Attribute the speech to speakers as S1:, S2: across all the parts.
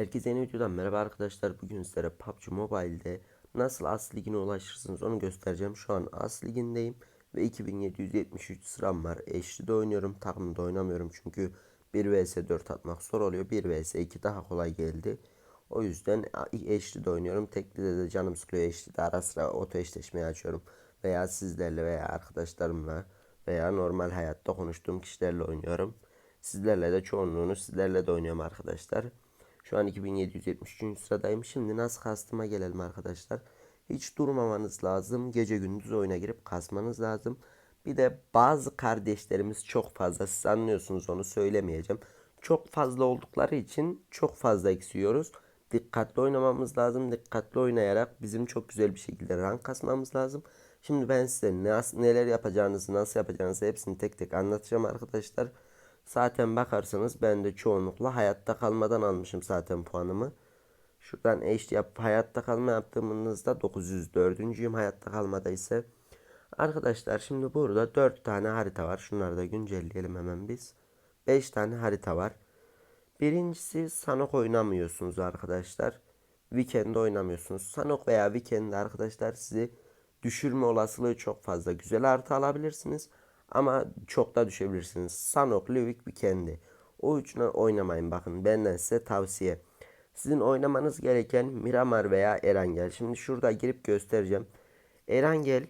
S1: Herkese yeni videodan merhaba arkadaşlar. Bugün sizlere PUBG Mobile'de nasıl As Ligi'ne ulaşırsınız onu göstereceğim. Şu an As Ligi'ndeyim ve 2773 sıram var. Eşli'de oynuyorum. Takımda oynamıyorum çünkü 1 vs 4 atmak zor oluyor. 1 vs 2 daha kolay geldi. O yüzden eşli'de oynuyorum. Teklide de canım sıkılıyor. Eşli'de ara sıra oto eşleşmeyi açıyorum. Veya sizlerle veya arkadaşlarımla veya normal hayatta konuştuğum kişilerle oynuyorum. Sizlerle de çoğunluğunu sizlerle de oynuyorum arkadaşlar. Şu an 2773. sıradayım. Şimdi nasıl kastıma gelelim arkadaşlar. Hiç durmamanız lazım. Gece gündüz oyuna girip kasmanız lazım. Bir de bazı kardeşlerimiz çok fazla siz anlıyorsunuz onu söylemeyeceğim. Çok fazla oldukları için çok fazla eksiyoruz. Dikkatli oynamamız lazım. Dikkatli oynayarak bizim çok güzel bir şekilde rank kasmamız lazım. Şimdi ben size nasıl, neler yapacağınızı, nasıl yapacağınızı hepsini tek tek anlatacağım arkadaşlar. Zaten bakarsanız ben de çoğunlukla hayatta kalmadan almışım zaten puanımı. Şuradan eş yap hayatta kalma yaptığımızda 904.'üyüm hayatta kalmada ise. Arkadaşlar şimdi burada 4 tane harita var. Şunları da güncelleyelim hemen biz. 5 tane harita var. Birincisi Sanok oynamıyorsunuz arkadaşlar. Weekend oynamıyorsunuz. Sanok veya Weekend arkadaşlar sizi düşürme olasılığı çok fazla. Güzel artı alabilirsiniz. Ama çok da düşebilirsiniz. Sanok, Livik bir kendi. O üçüne oynamayın bakın. Benden size tavsiye. Sizin oynamanız gereken Miramar veya Erangel. Şimdi şurada girip göstereceğim. Erangel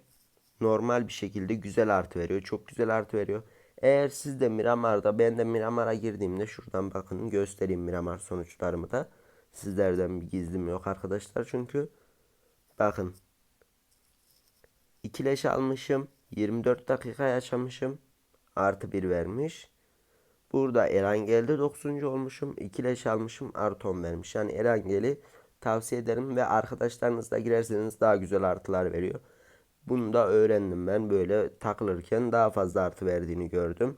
S1: normal bir şekilde güzel artı veriyor. Çok güzel artı veriyor. Eğer siz de Miramar'da ben de Miramar'a girdiğimde şuradan bakın göstereyim Miramar sonuçlarımı da. Sizlerden bir gizlim yok arkadaşlar çünkü. Bakın. İkileş almışım. 24 dakika yaşamışım. Artı 1 vermiş. Burada Erangel'de 9. olmuşum. 2 leş almışım. Artı 10 vermiş. Yani Erangel'i tavsiye ederim ve arkadaşlarınızla girerseniz daha güzel artılar veriyor. Bunu da öğrendim ben böyle takılırken daha fazla artı verdiğini gördüm.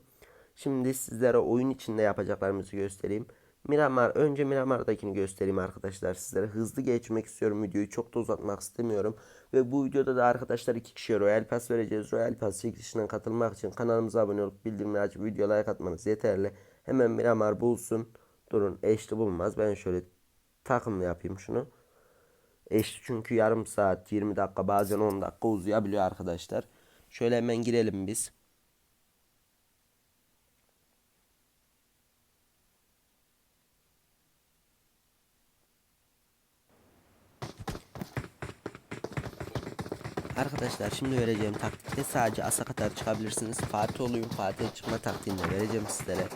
S1: Şimdi sizlere oyun içinde yapacaklarımızı göstereyim. Miramar önce Miramar'dakini göstereyim arkadaşlar sizlere. Hızlı geçmek istiyorum videoyu. Çok da uzatmak istemiyorum. Ve bu videoda da arkadaşlar iki kişiye Royal Pass vereceğiz. Royal Pass çekilişinden katılmak için kanalımıza abone olup bildirimleri açıp video like atmanız yeterli. Hemen Miramar bulsun. Durun eşli bulmaz. Ben şöyle takımla yapayım şunu. Eşli çünkü yarım saat 20 dakika bazen 10 dakika uzayabiliyor arkadaşlar. Şöyle hemen girelim biz. Arkadaşlar şimdi vereceğim taktikte sadece asa kadar çıkabilirsiniz. Fatih olayım Fatih çıkma taktiğini vereceğim sizlere.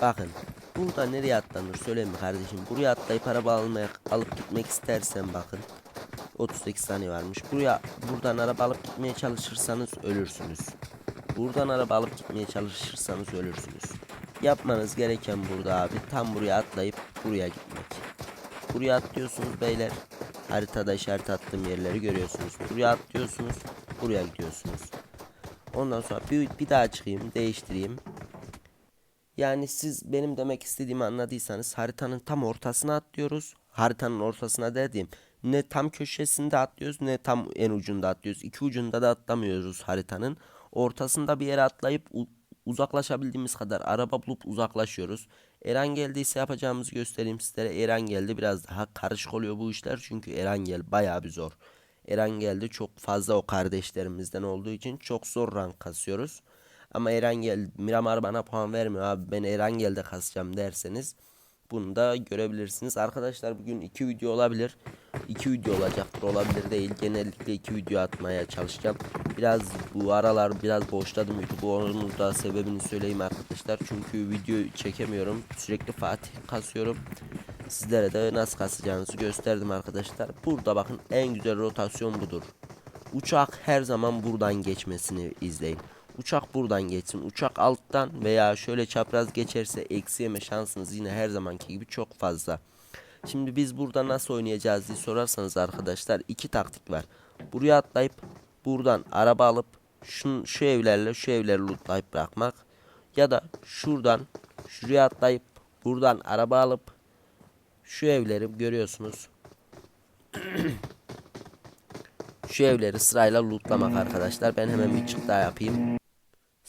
S1: Bakın burada nereye atlanır söyleyeyim mi kardeşim. Buraya atlayıp araba almaya alıp gitmek istersen bakın. 38 saniye varmış. Buraya buradan araba alıp gitmeye çalışırsanız ölürsünüz. Buradan araba alıp gitmeye çalışırsanız ölürsünüz. Yapmanız gereken burada abi tam buraya atlayıp buraya gitmek. Buraya atlıyorsunuz beyler. Haritada işaret attığım yerleri görüyorsunuz. Buraya atlıyorsunuz. Buraya gidiyorsunuz. Ondan sonra bir, bir daha çıkayım. Değiştireyim. Yani siz benim demek istediğimi anladıysanız haritanın tam ortasına atlıyoruz. Haritanın ortasına dediğim ne tam köşesinde atlıyoruz ne tam en ucunda atlıyoruz. İki ucunda da atlamıyoruz haritanın. Ortasında bir yere atlayıp uzaklaşabildiğimiz kadar araba bulup uzaklaşıyoruz. Eren geldiyse yapacağımızı göstereyim sizlere. Eren geldi biraz daha karışık oluyor bu işler çünkü Eren gel bayağı bir zor. Eren geldi çok fazla o kardeşlerimizden olduğu için çok zor rank kasıyoruz. Ama Eren geldi Miramar bana puan vermiyor abi ben Eren geldi kasacağım derseniz bunu da görebilirsiniz. Arkadaşlar bugün iki video olabilir. iki video olacaktır olabilir değil. Genellikle iki video atmaya çalışacağım. Biraz bu aralar biraz boşladım YouTube. Onun da sebebini söyleyeyim arkadaşlar. Çünkü video çekemiyorum. Sürekli Fatih kasıyorum. Sizlere de nasıl kasacağınızı gösterdim arkadaşlar. Burada bakın en güzel rotasyon budur. Uçak her zaman buradan geçmesini izleyin. Uçak buradan geçsin. Uçak alttan veya şöyle çapraz geçerse eksi yeme şansınız yine her zamanki gibi çok fazla. Şimdi biz burada nasıl oynayacağız diye sorarsanız arkadaşlar iki taktik var. Buraya atlayıp buradan araba alıp şu, şu evlerle şu evleri lootlayıp bırakmak. Ya da şuradan şuraya atlayıp buradan araba alıp şu evleri görüyorsunuz. şu evleri sırayla lootlamak arkadaşlar. Ben hemen bir çık daha yapayım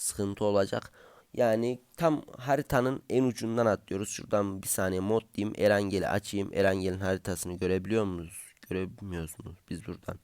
S1: sıkıntı olacak. Yani tam haritanın en ucundan atlıyoruz. Şuradan bir saniye mod diyeyim. Erangel'i açayım. Erangel'in haritasını görebiliyor musunuz? Göremiyorsunuz biz buradan.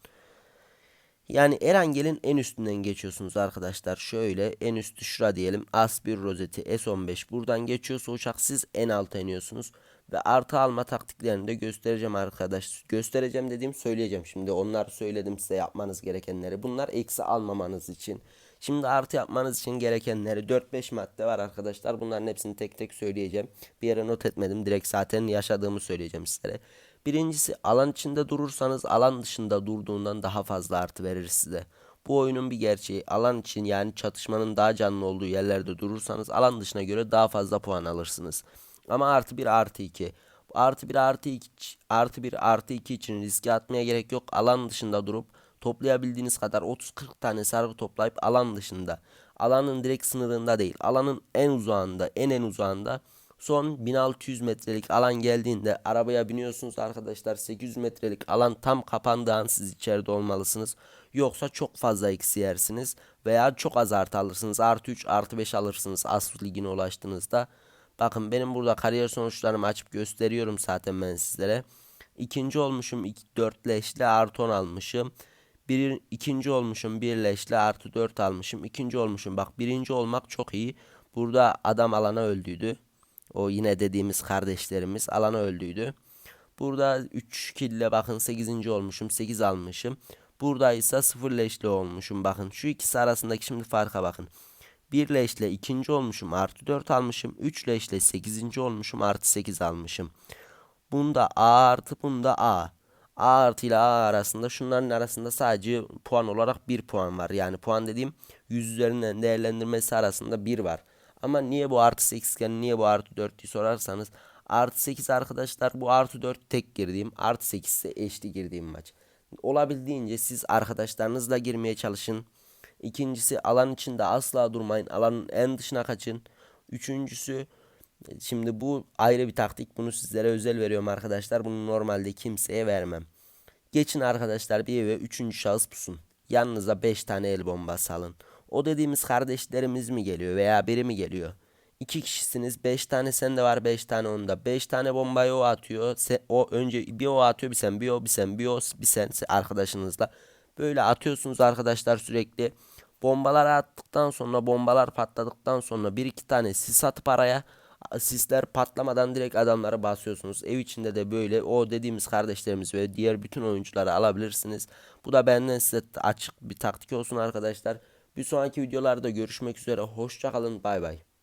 S1: Yani Erangel'in en üstünden geçiyorsunuz arkadaşlar. Şöyle en üstü şura diyelim. As bir rozeti S15. Buradan geçiyorsa uçak siz en alta iniyorsunuz. Ve artı alma taktiklerini de göstereceğim arkadaş. Göstereceğim dediğim söyleyeceğim. Şimdi onlar söyledim size yapmanız gerekenleri. Bunlar eksi almamanız için. Şimdi artı yapmanız için gerekenleri 4-5 madde var arkadaşlar. Bunların hepsini tek tek söyleyeceğim. Bir yere not etmedim. Direkt zaten yaşadığımı söyleyeceğim sizlere. Birincisi alan içinde durursanız alan dışında durduğundan daha fazla artı verir size. Bu oyunun bir gerçeği alan için yani çatışmanın daha canlı olduğu yerlerde durursanız alan dışına göre daha fazla puan alırsınız. Ama artı 1 artı 2. Artı 1 artı 2 artı 1 artı 2 için riske atmaya gerek yok. Alan dışında durup toplayabildiğiniz kadar 30-40 tane sargı toplayıp alan dışında. Alanın direkt sınırında değil. Alanın en uzağında, en en uzağında Son 1600 metrelik alan geldiğinde arabaya biniyorsunuz arkadaşlar. 800 metrelik alan tam kapandığı an siz içeride olmalısınız. Yoksa çok fazla eksi yersiniz veya çok az artı alırsınız. Artı 3 artı 5 alırsınız Asıl ligine ulaştığınızda. Bakın benim burada kariyer sonuçlarımı açıp gösteriyorum zaten ben sizlere. İkinci olmuşum 4 leşle artı 10 almışım. Bir, ikinci olmuşum bir leşle artı 4 almışım. İkinci olmuşum bak birinci olmak çok iyi. Burada adam alana öldüydü. O yine dediğimiz kardeşlerimiz alana öldüydü. Burada 3 kille bakın 8. olmuşum. 8 almışım. Burada ise 0 leşle olmuşum. Bakın şu ikisi arasındaki şimdi farka bakın. 1 leşle ikinci olmuşum. Artı 4 almışım. 3 leşle 8. olmuşum. Artı 8 almışım. Bunda A artı bunda A. A artı ile A arasında şunların arasında sadece puan olarak 1 puan var. Yani puan dediğim 100 üzerinden değerlendirmesi arasında 1 var. Ama niye bu artı 8 iken niye bu artı 4 diye sorarsanız artı 8 arkadaşlar bu artı 4 tek girdiğim artı 8 ise eşli girdiğim maç. Olabildiğince siz arkadaşlarınızla girmeye çalışın. İkincisi alan içinde asla durmayın. Alanın en dışına kaçın. Üçüncüsü şimdi bu ayrı bir taktik. Bunu sizlere özel veriyorum arkadaşlar. Bunu normalde kimseye vermem. Geçin arkadaşlar bir eve üçüncü şahıs pusun. Yanınıza 5 tane el bombası alın. O dediğimiz kardeşlerimiz mi geliyor veya biri mi geliyor? İki kişisiniz. Beş tane sende var. Beş tane onda. Beş tane bombayı o atıyor. Sen, o önce bir o atıyor bir sen bir o bir sen bir o bir sen arkadaşınızla. Böyle atıyorsunuz arkadaşlar sürekli. Bombaları attıktan sonra bombalar patladıktan sonra bir iki tane sis atıp araya sisler patlamadan direkt adamları basıyorsunuz. Ev içinde de böyle o dediğimiz kardeşlerimiz ve diğer bütün oyuncuları alabilirsiniz. Bu da benden size açık bir taktik olsun arkadaşlar. Bir sonraki videolarda görüşmek üzere. Hoşçakalın. Bay bay.